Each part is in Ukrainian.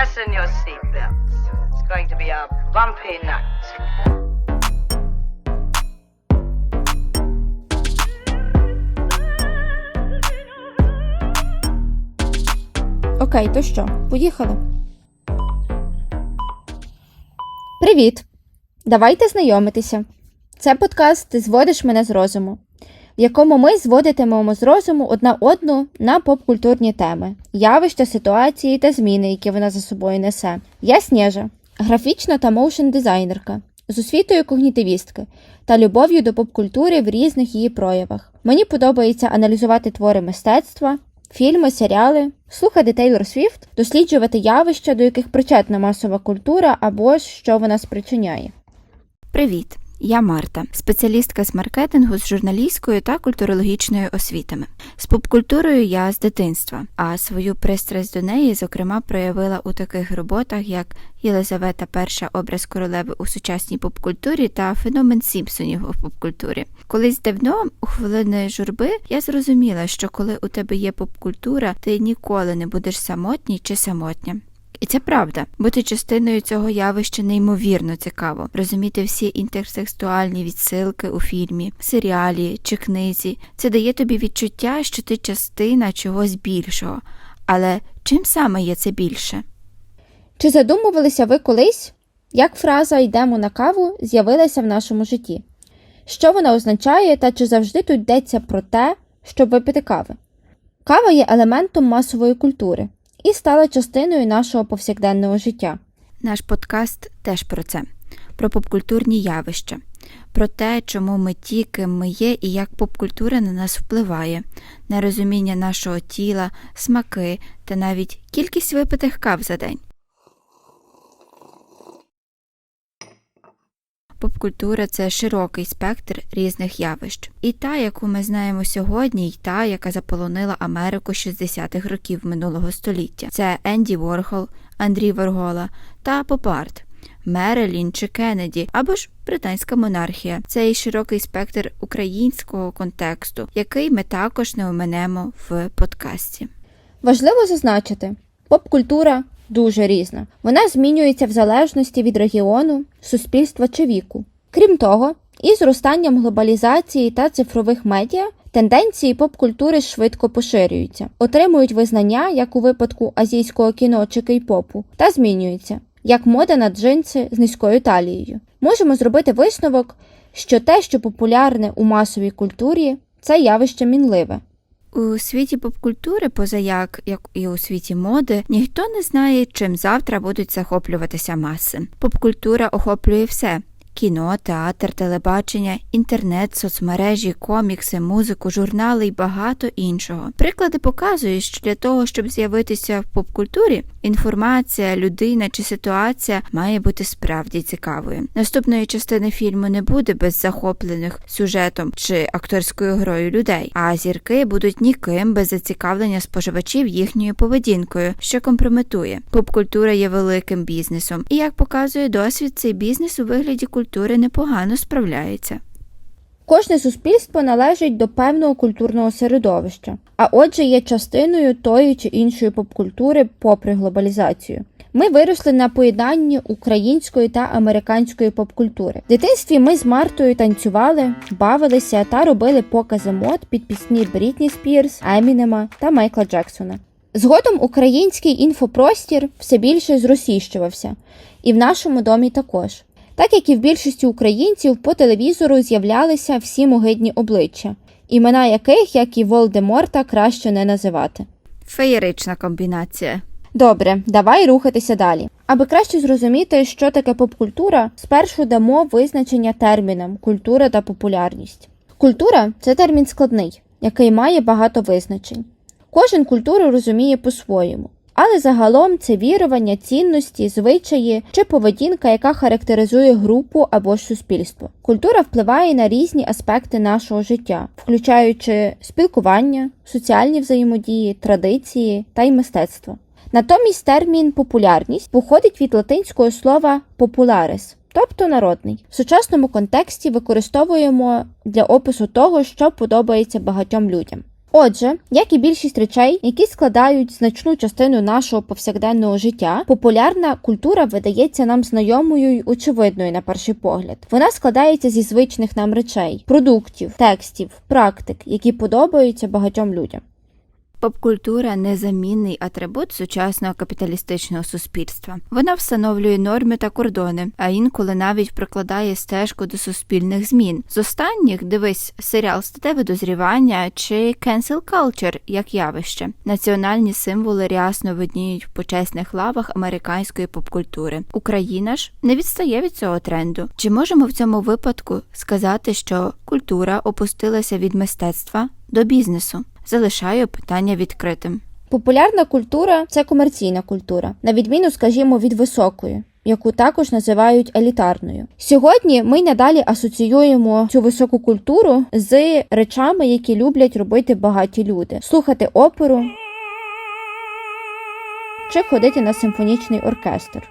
Fasten your seatbelts. It's going to be a bumpy night. Окей, то що, поїхали. Привіт! Давайте знайомитися. Це подкаст Ти зводиш мене з розуму, в якому ми зводитимемо з розуму одна одну на попкультурні теми, явища, ситуації та зміни, які вона за собою несе. Я Снежа, графічна та моушен дизайнерка з освітою когнітивістки та любов'ю до попкультури в різних її проявах. Мені подобається аналізувати твори мистецтва, фільми, серіали, слухати Тейлор Свіфт, досліджувати явища, до яких причетна масова культура або ж що вона спричиняє. Привіт! Я Марта, спеціалістка з маркетингу з журналістською та культурологічною освітами. З попкультурою я з дитинства, а свою пристрасть до неї, зокрема, проявила у таких роботах, як Єлизавета І образ королеви у сучасній попкультурі та феномен Сімпсонів у попкультурі. Колись давно, у хвилини журби, я зрозуміла, що коли у тебе є попкультура, ти ніколи не будеш самотній чи самотня. Це правда. Бути частиною цього явища неймовірно цікаво, розуміти всі інтерсекстуальні відсилки у фільмі, серіалі чи книзі. Це дає тобі відчуття, що ти частина чогось більшого. Але чим саме є це більше? Чи задумувалися ви колись, як фраза йдемо на каву з'явилася в нашому житті? Що вона означає та чи завжди тут йдеться про те, щоб випити кави? Кава є елементом масової культури і стала частиною нашого повсякденного життя. Наш подкаст теж про це, про попкультурні явища, про те, чому ми ті, ким ми є, і як попкультура на нас впливає, на розуміння нашого тіла, смаки та навіть кількість випитих кав за день. Попкультура це широкий спектр різних явищ. І та, яку ми знаємо сьогодні, і та, яка заполонила Америку 60-х років минулого століття. Це Енді Ворхол, Андрій Воргола та Поп-арт, Мерелін чи Кеннеді або ж британська монархія. Це і широкий спектр українського контексту, який ми також не оминемо в подкасті. Важливо зазначити, попкультура дуже різна. Вона змінюється в залежності від регіону, суспільства чи віку. Крім того, із зростанням глобалізації та цифрових медіа тенденції попкультури швидко поширюються, отримують визнання, як у випадку азійського кіно чи кей-попу, та змінюються, як мода на джинси з низькою талією. Можемо зробити висновок, що те, що популярне у масовій культурі, це явище мінливе. У світі попкультури, позаяк, як і у світі моди, ніхто не знає, чим завтра будуть захоплюватися маси. Попкультура охоплює все. Кіно, театр, телебачення, інтернет, соцмережі, комікси, музику, журнали і багато іншого. Приклади показують, що для того, щоб з'явитися в попкультурі, інформація, людина чи ситуація має бути справді цікавою. Наступної частини фільму не буде без захоплених сюжетом чи акторською грою людей, а зірки будуть ніким без зацікавлення споживачів їхньою поведінкою, що компрометує. Попкультура є великим бізнесом, і як показує досвід, цей бізнес у вигляді культури непогано справляється. Кожне суспільство належить до певного культурного середовища, а отже є частиною тої чи іншої попкультури попри глобалізацію. Ми виросли на поєднанні української та американської попкультури. В дитинстві ми з Мартою танцювали, бавилися та робили покази мод під пісні Брітні Спірс, Емінема та Майкла Джексона. Згодом український інфопростір все більше зросійщувався, і в нашому домі також. Так як і в більшості українців по телевізору з'являлися всі могидні обличчя, імена яких, як і Волдеморта, краще не називати. Феєрична комбінація. Добре, давай рухатися далі. Аби краще зрозуміти, що таке попкультура, спершу дамо визначення термінам культура та популярність. Культура це термін складний, який має багато визначень. Кожен культуру розуміє по-своєму. Але загалом це вірування, цінності, звичаї чи поведінка, яка характеризує групу або ж суспільство. Культура впливає на різні аспекти нашого життя, включаючи спілкування, соціальні взаємодії, традиції та й мистецтво. Натомість термін популярність походить від латинського слова popularis, тобто народний. В сучасному контексті використовуємо для опису того, що подобається багатьом людям. Отже, як і більшість речей, які складають значну частину нашого повсякденного життя, популярна культура видається нам знайомою й очевидною на перший погляд. Вона складається зі звичних нам речей, продуктів, текстів, практик, які подобаються багатьом людям. Попкультура незамінний атрибут сучасного капіталістичного суспільства. Вона встановлює норми та кордони, а інколи навіть прокладає стежку до суспільних змін. З останніх дивись серіал Статеве дозрівання чи cancel culture як явище. Національні символи рясно видніють в почесних лавах американської попкультури. Україна ж не відстає від цього тренду. Чи можемо в цьому випадку сказати, що культура опустилася від мистецтва до бізнесу? Залишаю питання відкритим. Популярна культура це комерційна культура, на відміну, скажімо, від високої. Яку також називають елітарною. Сьогодні ми надалі асоціюємо цю високу культуру з речами, які люблять робити багаті люди: слухати оперу чи ходити на симфонічний оркестр.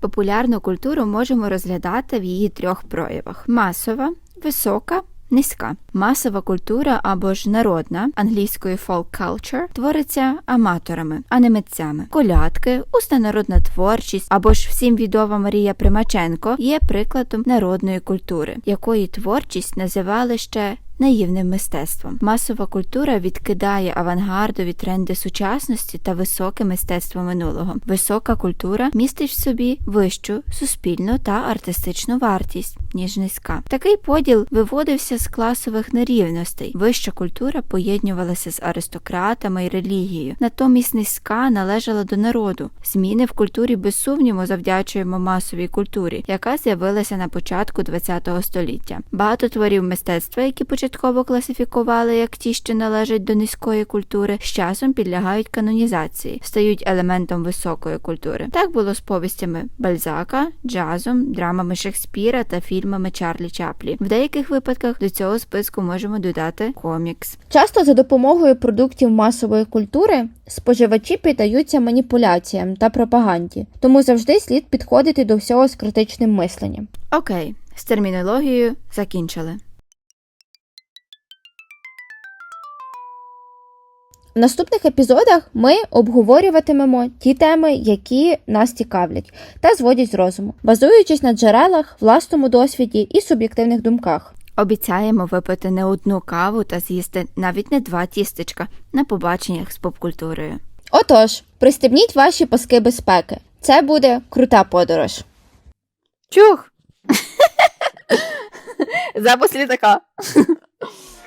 Популярну культуру можемо розглядати в її трьох проявах: масова, висока. Низька масова культура або ж народна англійської folk culture твориться аматорами, а не митцями. Колядки, усна народна творчість або ж всім відома Марія Примаченко є прикладом народної культури, якої творчість називали ще наївним мистецтвом. Масова культура відкидає авангардові тренди сучасності та високе мистецтво минулого. Висока культура містить в собі вищу суспільну та артистичну вартість, ніж низька. Такий поділ виводився з класових нерівностей. Вища культура поєднувалася з аристократами і релігією, натомість низька належала до народу. Зміни в культурі без сумніву завдячуємо масовій культурі, яка з'явилася на початку ХХ століття. Багато творів мистецтва, які початково класифікували як ті, що належать до низької культури, з часом підлягають канонізації, стають елементом високої культури. Так було з повістями Бальзака, джазом, драмами Шекспіра та фільмами Чарлі Чаплі. В деяких випадках до цього списку можемо додати комікс. Часто за допомогою продуктів масової культури споживачі піддаються маніпуляціям та пропаганді, тому завжди слід підходити до всього з критичним мисленням. Окей, з термінологією закінчили. В наступних епізодах ми обговорюватимемо ті теми, які нас цікавлять, та зводять з розуму, базуючись на джерелах, власному досвіді і суб'єктивних думках. Обіцяємо випити не одну каву та з'їсти навіть не два тістечка на побаченнях з попкультурою. Отож, пристебніть ваші паски безпеки. Це буде крута подорож. Чух! Запис літака.